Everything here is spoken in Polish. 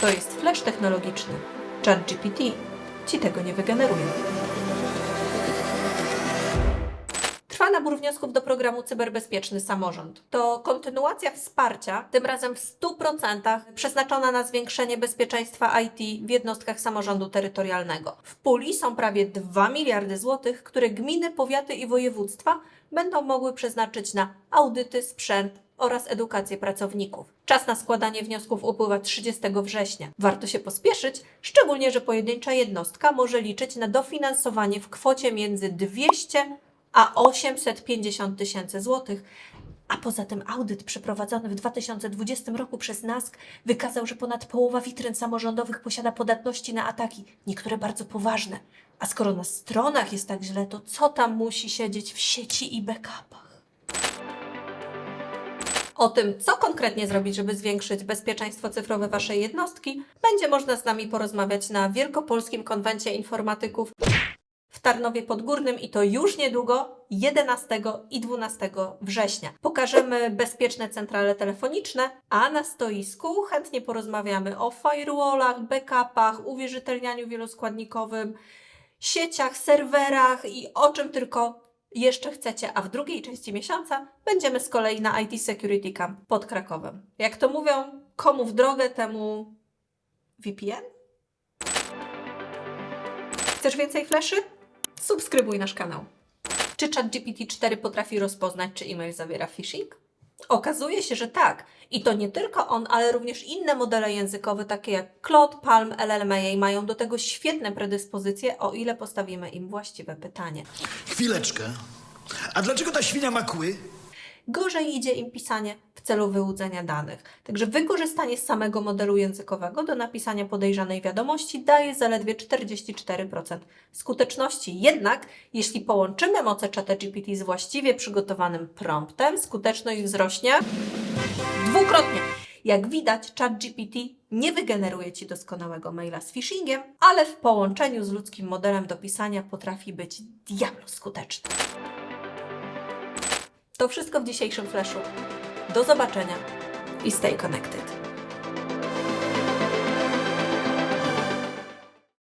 To jest flash technologiczny. ChatGPT ci tego nie wygeneruje. Trwa nabór wniosków do programu Cyberbezpieczny Samorząd. To kontynuacja wsparcia, tym razem w 100% przeznaczona na zwiększenie bezpieczeństwa IT w jednostkach samorządu terytorialnego. W puli są prawie 2 miliardy złotych, które gminy, powiaty i województwa będą mogły przeznaczyć na audyty, sprzęt oraz edukację pracowników. Czas na składanie wniosków upływa 30 września. Warto się pospieszyć, szczególnie, że pojedyncza jednostka może liczyć na dofinansowanie w kwocie między 200 a 850 tysięcy złotych. A poza tym audyt przeprowadzony w 2020 roku przez NASK wykazał, że ponad połowa witryn samorządowych posiada podatności na ataki, niektóre bardzo poważne. A skoro na stronach jest tak źle, to co tam musi siedzieć w sieci i backupach? O tym, co konkretnie zrobić, żeby zwiększyć bezpieczeństwo cyfrowe Waszej jednostki, będzie można z nami porozmawiać na Wielkopolskim Konwencie Informatyków w Tarnowie Podgórnym i to już niedługo, 11 i 12 września. Pokażemy bezpieczne centrale telefoniczne, a na stoisku chętnie porozmawiamy o firewallach, backupach, uwierzytelnianiu wieloskładnikowym, sieciach, serwerach i o czym tylko jeszcze chcecie, a w drugiej części miesiąca będziemy z kolei na IT Security Camp pod Krakowem. Jak to mówią, komu w drogę, temu VPN? Chcesz więcej fleszy? Subskrybuj nasz kanał. Czy ChatGPT 4 potrafi rozpoznać, czy e-mail zawiera phishing? Okazuje się, że tak. I to nie tylko on, ale również inne modele językowe, takie jak Claude, Palm, LLMA, mają do tego świetne predyspozycje, o ile postawimy im właściwe pytanie. Chwileczkę. A dlaczego ta świnia ma kły? Gorzej idzie im pisanie w celu wyłudzenia danych. Także wykorzystanie samego modelu językowego do napisania podejrzanej wiadomości daje zaledwie 44% skuteczności. Jednak jeśli połączymy moce ChatGPT z właściwie przygotowanym promptem, skuteczność wzrośnie dwukrotnie. Jak widać, ChatGPT nie wygeneruje Ci doskonałego maila z phishingiem, ale w połączeniu z ludzkim modelem do pisania potrafi być diablo skuteczny. To wszystko w dzisiejszym flashu. Do zobaczenia i stay connected.